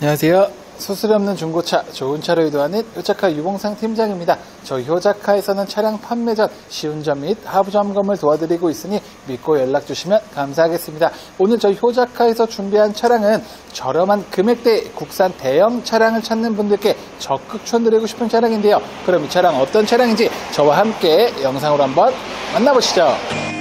안녕하세요. 수수료 없는 중고차, 좋은 차를 유도하는 효자카 유봉상 팀장입니다. 저희 효자카에서는 차량 판매 전 시운전 및 하부 점검을 도와드리고 있으니 믿고 연락 주시면 감사하겠습니다. 오늘 저희 효자카에서 준비한 차량은 저렴한 금액대의 국산 대형 차량을 찾는 분들께 적극 추천드리고 싶은 차량인데요. 그럼 이 차량 어떤 차량인지 저와 함께 영상으로 한번 만나보시죠.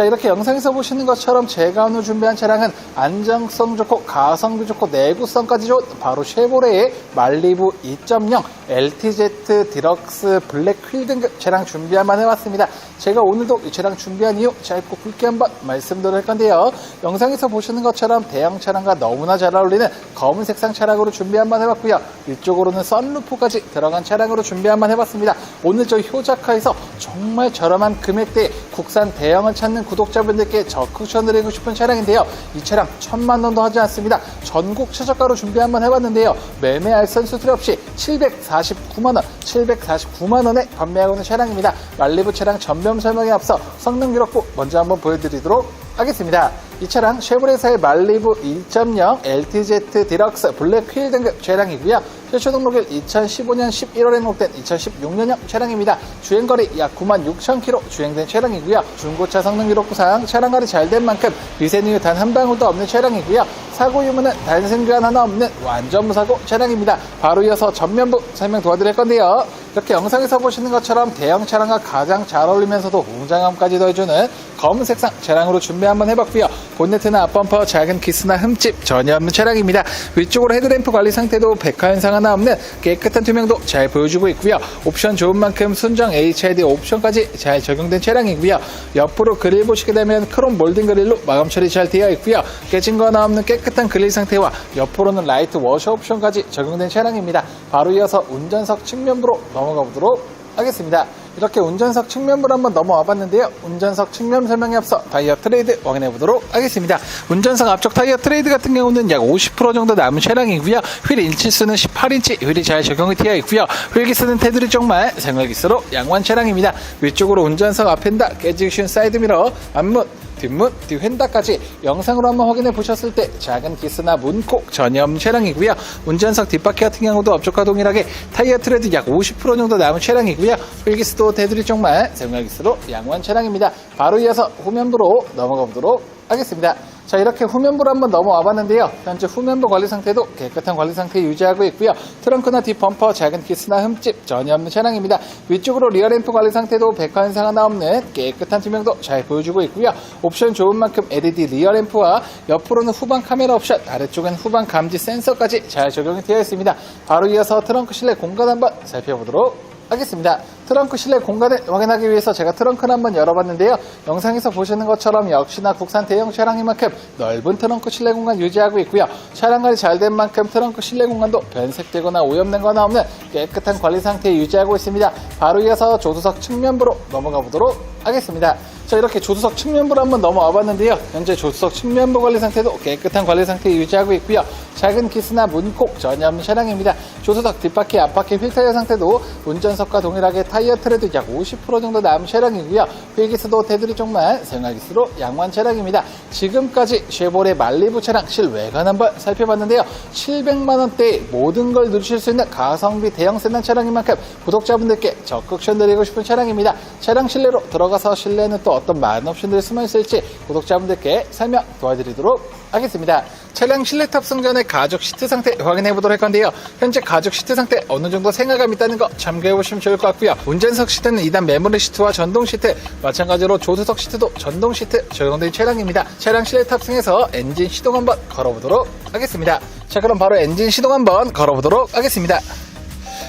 자 이렇게 영상에서 보시는 것처럼 제가 오늘 준비한 차량은 안정성 좋고 가성비 좋고 내구성까지 좋은 바로 쉐보레의 말리부 2.0 LTZ 디럭스 블랙 휠 등급 차량 준비 한번 해봤습니다. 제가 오늘도 이 차량 준비한 이유 짧고 굵게 한번 말씀드릴 건데요. 영상에서 보시는 것처럼 대형 차량과 너무나 잘 어울리는 검은 색상 차량으로 준비 한번 해봤고요. 위쪽으로는 썬루프까지 들어간 차량으로 준비 한번 해봤습니다. 오늘 저희 효자카에서 정말 저렴한 금액대 국산 대형을 찾는 구독자분들께 적극 추천드리고 싶은 차량인데요. 이 차량 천만 원도 하지 않습니다. 전국 최저가로 준비 한번 해봤는데요. 매매 알선 수수료 없이 749만 원, 749만 원에 판매하고 있는 차량입니다. 말리부 차량 전면 설명에 앞서 성능 기록부 먼저 한번 보여드리도록 하겠습니다. 이 차량 쉐보레사의 말리부 1.0 LTZ 디럭스 블랙 휠 등급 차량이고요. 최초 등록일 2015년 11월에 등록된 2016년형 차량입니다. 주행거리 약 9만 6천 킬로 주행된 차량이고요. 중고차 성능 기록 부상 차량 관리 잘 된 만큼 미세누유 단 한 방울도 없는 차량이고요. 사고 유무는 단순 교환 하나 없는 완전 무사고 차량입니다. 바로 이어서 전면부 설명 도와드릴 건데요. 이렇게 영상에서 보시는 것처럼 대형 차량과 가장 잘 어울리면서도 웅장함까지 더해주는 검은 색상 차량으로 준비 한번 해봤고요. 본네트나 앞범퍼 작은 기스나 흠집 전혀 없는 차량입니다. 위쪽으로 헤드램프 관리 상태도 백화 현상 하나 없는 깨끗한 투명도 잘 보여주고 있고요. 옵션 좋은 만큼 순정 HID 옵션까지 잘 적용된 차량이고요. 옆으로 그릴 보시게 되면 크롬 몰딩 그릴로 마감 처리 잘 되어 있고요. 깨진 거 하나 없는 깨끗한 그릴 상태와 옆으로는 라이트 워셔 옵션까지 적용된 차량입니다. 바로 이어서 운전석 측면부로 넘어가 보도록 하겠습니다. 이렇게 운전석 측면부로 한번 넘어와 봤는데요. 운전석 측면 설명에 앞서 타이어 트레이드 확인해 보도록 하겠습니다. 운전석 앞쪽 타이어 트레이드 같은 경우는 약 50% 정도 남은 차량이고요. 휠 인치수는 18인치 휠이 잘 적용이 되어 있고요. 휠기스는 테두리 쪽만 생활기스로 양호한 차량입니다. 위쪽으로 운전석 앞엔다 깨지기 쉬운 사이드미러 앞문 뒷문, 뒷휀다까지 영상으로 한번 확인해 보셨을 때 작은 기스나 문콕 없는 차량이고요. 운전석 뒷바퀴 같은 경우도 앞쪽과 동일하게 타이어 트레드 약 50% 정도 남은 차량이고요. 휠기스도 테두리 쪽만 생활기스로 양호한 차량입니다. 바로 이어서 후면부로 넘어가 보도록 하겠습니다. 자 이렇게 후면부로 한번 넘어와 봤는데요. 현재 후면부 관리 상태도 깨끗한 관리 상태 유지하고 있고요. 트렁크나 뒷 범퍼 작은 키스나 흠집 전혀 없는 차량입니다. 위쪽으로 리어램프 관리 상태도 백화 현상 하나 없는 깨끗한 투명도 잘 보여주고 있고요. 옵션 좋은 만큼 LED 리어램프와 옆으로는 후방 카메라 옵션 아래쪽엔 후방 감지 센서까지 잘 적용이 되어 있습니다. 바로 이어서 트렁크 실내 공간 한번 살펴보도록 하겠습니다. 트렁크 실내 공간을 확인하기 위해서 제가 트렁크를 한번 열어봤는데요. 영상에서 보시는 것처럼 역시나 국산 대형 차량인 만큼 넓은 트렁크 실내 공간 유지하고 있고요. 차량 관리 잘 된 만큼 트렁크 실내 공간도 변색되거나 오염된 거나 없는 깨끗한 관리 상태 유지하고 있습니다. 바로 이어서 조수석 측면부로 넘어가 보도록 하겠습니다. 자 이렇게 조수석 측면부로 한번 넘어와 봤는데요. 현재 조수석 측면부 관리 상태도 깨끗한 관리 상태 유지하고 있고요. 작은 키스나 문콕 없는 차량입니다. 조수석 뒷바퀴 앞바퀴 휠 타이어 상태도 운전석과 동일하게 타이어 트레드 약50% 정도 남은 차량이고요. 휠기스도 테두리 쪽만 생활기스로 양호한 차량입니다. 지금까지 쉐보레 말리부 차량 실외관 한번 살펴봤는데요. 700만 원대의 모든 걸 누리실 수 있는 가성비 대형 세단 차량인 만큼 구독자분들께 적극 추천드리고 싶은 차량입니다. 차량 실내로 들어가서 실내는 또 어떤 많은 옵션들이 숨어 있을지 구독자분들께 설명 도와드리도록 하겠습니다. 차량 실내 탑승 전에 가죽 시트 상태 확인해 보도록 할 건데요. 현재 가죽 시트 상태 어느 정도 생활감 있다는 거 참고해 보시면 좋을 것 같고요. 운전석 시트는 2단 메모리 시트와 전동 시트, 마찬가지로 조수석 시트도 전동 시트 적용된 차량입니다. 차량 실내 탑승해서 엔진 시동 한번 걸어보도록 하겠습니다. 자 그럼 바로 엔진 시동 한번 걸어보도록 하겠습니다.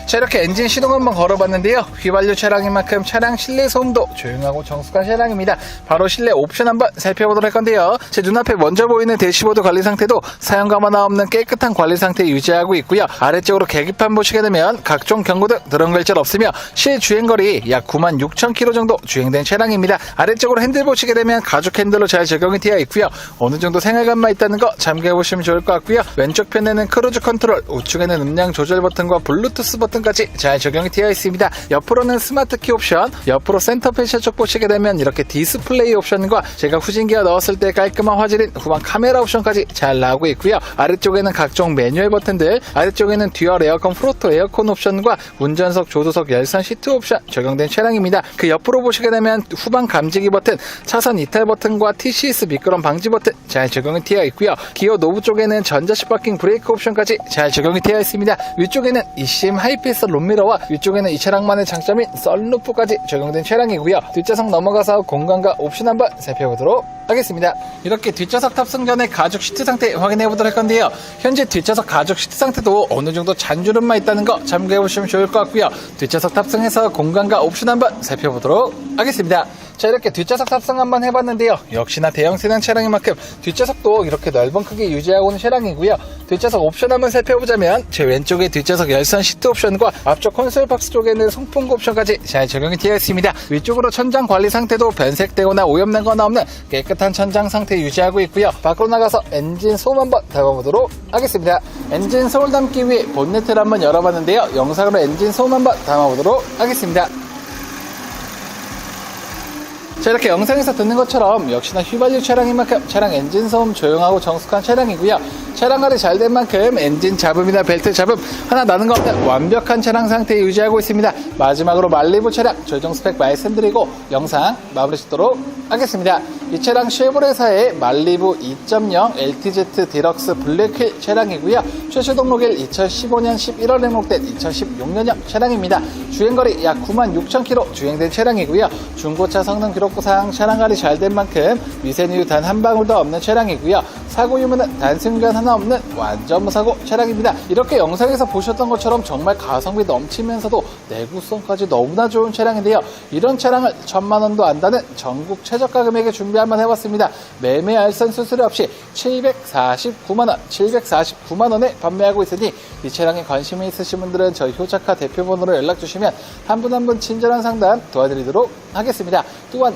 자 이렇게 엔진 시동 한번 걸어봤는데요. 휘발유 차량인 만큼 차량 실내 소음도 조용하고 정숙한 차량입니다. 바로 실내 옵션 한번 살펴보도록 할 건데요. 제 눈앞에 먼저 보이는 대시보드 관리 상태도 사용감 하나 없는 깨끗한 관리 상태 유지하고 있고요. 아래쪽으로 계기판 보시게 되면 각종 경고등 드럼 결절 없으며 실 주행거리 약 9만 6천 킬로 정도 주행된 차량입니다. 아래쪽으로 핸들 보시게 되면 가죽 핸들로 잘 적용이 되어 있고요. 어느 정도 생활감만 있다는 거 참고해 보시면 좋을 것 같고요. 왼쪽 편에는 크루즈 컨트롤 우측에는 음량 조절 버튼과 블루투스 버튼 버튼까지 잘 적용이 되어 있습니다. 옆으로는 스마트 키 옵션, 옆으로 센터 패셔 쪽 보시게 되면 이렇게 디스플레이 옵션과 제가 후진기어 넣었을 때 깔끔한 화질인 후방 카메라 옵션까지 잘 나오고 있고요. 아래쪽에는 각종 매뉴얼 버튼들, 아래쪽에는 듀얼 에어컨 프로토 에어컨 옵션과 운전석, 조수석, 열선 시트 옵션 적용된 차량입니다. 그 옆으로 보시게 되면 후방 감지기 버튼, 차선 이탈 버튼과 TCS 미끄럼 방지 버튼 잘 적용이 되어 있고요. 기어 노브 쪽에는 전자식 파킹 브레이크 옵션까지 잘 적용이 되어 있습니다. 위쪽에는 eCM 하이 패스 롬미러와 위쪽에는 이 차량만의 장점인 썬루프까지 적용된 차량이고요. 뒷좌석 넘어가서 공간과 옵션 한번 살펴보도록 하겠습니다. 이렇게 뒷좌석 탑승 전에 가죽 시트 상태 확인해 보도록 할 건데요. 현재 뒷좌석 가죽 시트 상태도 어느 정도 잔주름만 있다는 거 참고해 보시면 좋을 것 같고요. 뒷좌석 탑승해서 공간과 옵션 한번 살펴보도록 하겠습니다. 자 이렇게 뒷좌석 탑승 한번 해봤는데요. 역시나 대형 세단 차량인 만큼 뒷좌석도 이렇게 넓은 크기 유지하고 있는 차량이고요. 뒷좌석 옵션 한번 살펴보자면 제 왼쪽에 뒷좌석 열선 시트 옵션과 앞쪽 콘솔 박스 쪽에는 송풍구 옵션까지 잘 적용이 되어 있습니다. 위쪽으로 천장 관리 상태도 변색되거나 오염된 건 없는 깨끗한 천장 상태 유지하고 있고요. 밖으로 나가서 엔진 소음 한번 담아보도록 하겠습니다. 엔진 소음 담기 위해 본네트를 한번 열어봤는데요. 영상으로 엔진 소음 한번 담아보도록 하겠습니다. 자 이렇게 영상에서 듣는 것처럼 역시나 휘발유 차량인 만큼 차량 엔진 소음 조용하고 정숙한 차량이고요. 차량 관리 잘 된 만큼 엔진 잡음이나 벨트 잡음 하나 나는 것 없는 완벽한 차량 상태 유지하고 있습니다. 마지막으로 말리부 차량 최종 스펙 말씀드리고 영상 마무리 짓도록 하겠습니다. 이 차량 쉐보레사의 말리부 2.0 LTZ 디럭스 블랙휠 차량이고요. 최초 등록일 2015년 11월에 등록된 2016년형 차량입니다. 주행거리 약 9만 6천 킬로 주행된 차량이고요. 중고차 성능 기록 부상 차량 관리 잘 된 만큼 미세누유 단 한 방울도 없는 차량이고요. 사고 유무는 단순간 하나 없는 완전 무사고 차량입니다. 이렇게 영상에서 보셨던 것처럼 정말 가성비 넘치면서도 내구성까지 너무나 좋은 차량인데요. 이런 차량을 천만 원도 안다는 전국 최저가 금액에 준비 한번 해봤습니다. 매매 알선 수수료 없이 749만 원 749만 원에 판매하고 있으니 이 차량에 관심이 있으신 분들은 저희 효자카 대표번호로 연락 주시면 한 분 한 분 친절한 상담 도와드리도록 하겠습니다. 또한